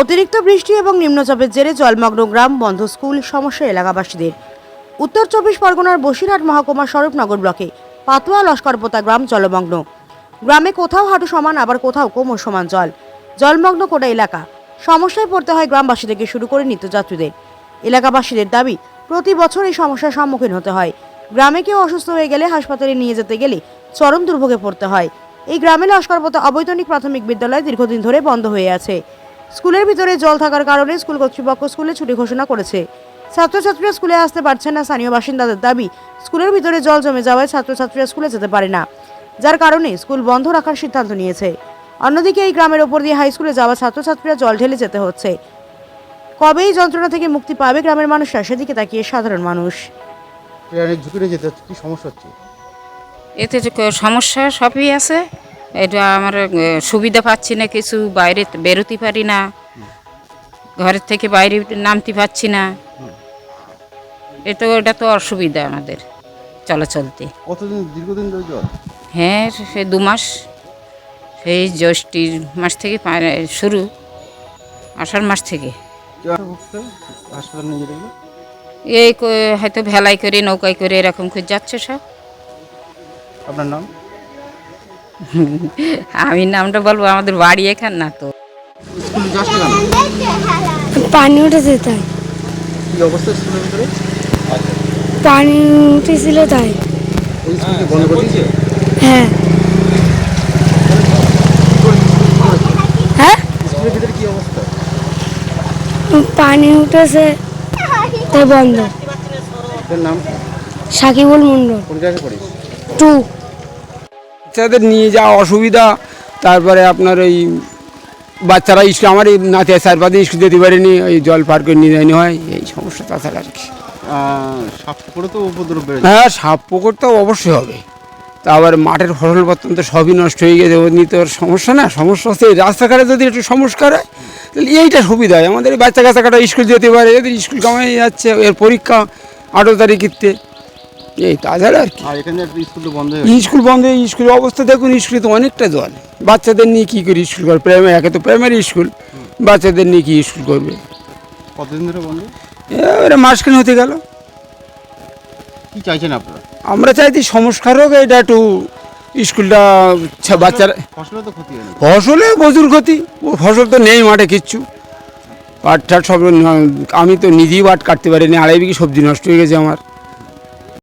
অতিরিক্ত বৃষ্টি এবং নিম্নচাপের জেরে জলমগ্ন গ্রাম বন্ধ স্কুল সমস্যা এলাকাবাসীদের। উত্তর চব্বিশ পরগনার বসিরহাট মহকুমা স্বরূপনগর ব্লকে পাতুয়া লস্করপোতা গ্রাম জলমগ্ন। গ্রামে কোথাও হাঁটু সমান, আবার কোথাও কোমর সমান জল। জলমগ্ন কোটা এলাকা। সমস্যায় পড়তে হয় গ্রামবাসী থেকে শুরু করে নিত্যযাত্রীদের। এলাকাবাসীদের দাবি, প্রতি বছর এই সমস্যার সম্মুখীন হতে হয়। গ্রামে কেউ অসুস্থ হয়ে গেলে হাসপাতালে নিয়ে যেতে গেলে চরম দুর্ভোগে পড়তে হয়। এই গ্রামে লস্করপোতা অবৈতনিক প্রাথমিক বিদ্যালয় দীর্ঘদিন ধরে বন্ধ হয়ে আছে। স্কুলের ভিতরে জল থাকার কারণে স্কুল কর্তৃপক্ষ স্কুলে ছুটি ঘোষণা করেছে। ছাত্রছাত্রীরা স্কুলে আসতে পারছেন না স্থানীয় বাসিন্দাদের দাবি। স্কুলের ভিতরে জল জমে যাওয়ায় ছাত্রছাত্রীরা স্কুলে যেতে পারে না যার কারণে স্কুল বন্ধ রাখার সিদ্ধান্ত নিয়েছে। অন্যদিকে এই গ্রামের ওপর দিয়ে হাই স্কুলে যাওয়া ছাত্রছাত্রীরা জল ঢেলে যেতে হচ্ছে। কবে এই যন্ত্রণা থেকে মুক্তি পাবে গ্রামের মানুষরা সেদিকে তাকিয়ে সাধারণ মানুষ। অনেক ঝুঁকি যেতে হচ্ছে কী সমস্যা হচ্ছে? এতে সমস্যা সবই আছে। এটা আমার সুবিধা পাচ্ছি না কিছু বাইরে বেরোতে পারি না। ঘরের থেকে বাইরে নামতে পারছি না। এটা এটা তো অসুবিধা আমাদের চলাচলতে। কতদিন দীর্ঘদিন হ্যাঁ সে দু মাস। সেই জ্যৈষ্ঠীর মাস থেকে শুরু। আষাঢ় মাস থেকে। এই হয়তো ভেলাই করে নৌকায় করে এরকম করে যাচ্ছে সব। আপনার নাম? আমি নামটা বলব আমাদের বাড়ি এখান না তো। পানি উঠেছে তাই। পানি উঠেছিল তাই। হ্যাঁ। হ্যাঁ? স্কুলের ভিতরে কী অবস্থা? পানি উঠেছে তাই বন্ধ। নাম সাকিবুল পড়িস? টু। বাচ্চাদের নিয়ে যাওয়া অসুবিধা তারপরে আপনার ওই বাচ্চারা স্কুল আমার এই নাতি চার পাঁচ দিন স্কুল যেতে পারেনি ওই জল পার করে নিয়ে যায়নি হয় এই সমস্যা তাছাড়া আর কি। সাপ করে তো উপদ্রব হ্যাঁ সাপ পুকুর তো অবশ্যই হবে। তা আবার মাঠের ফসল পত্তন তো সবই নষ্ট হয়ে গেছে ওর নিয়ে তো আর সমস্যা না সমস্যা হচ্ছে এই রাস্তাঘাটে যদি একটু সংস্কার হয় তাহলে এইটা সুবিধা হয়। আমাদের বাচ্চা কাচ্চা কাটা স্কুল যেতে পারে এদের স্কুল কামাই যাচ্ছে এর পরীক্ষা আঠেরো তারিখেতে এই তাছাড়া আর কি। আর এখানে স্কুল বন্ধ হয়ে স্কুল বন্ধ স্কুলের অবস্থা দেখুন স্কুলে তো অনেকটা জল বাচ্চাদের নিয়ে কী করে স্কুল করবে? প্রাইমারি একে তো প্রাইমারি স্কুল। বাচ্চাদের নিয়ে কি স্কুল করবে? কতদিন ধরে বন্ধ? এবারে মাসখানে হতে গেল। কী চাইছেন আপনারা? আমরা চাইছি সংস্কার হোক এটা একটু স্কুলটা বাচ্চারা তো ক্ষতি ফসলে প্রচুর ক্ষতি। ও ফসল তো নেই মাঠে কিচ্ছু। পাট টাট সব আমি তো নিজেই পাট কাটতে পারিনি আড়াই বিঘি সবজি নষ্ট হয়ে গেছে আমার।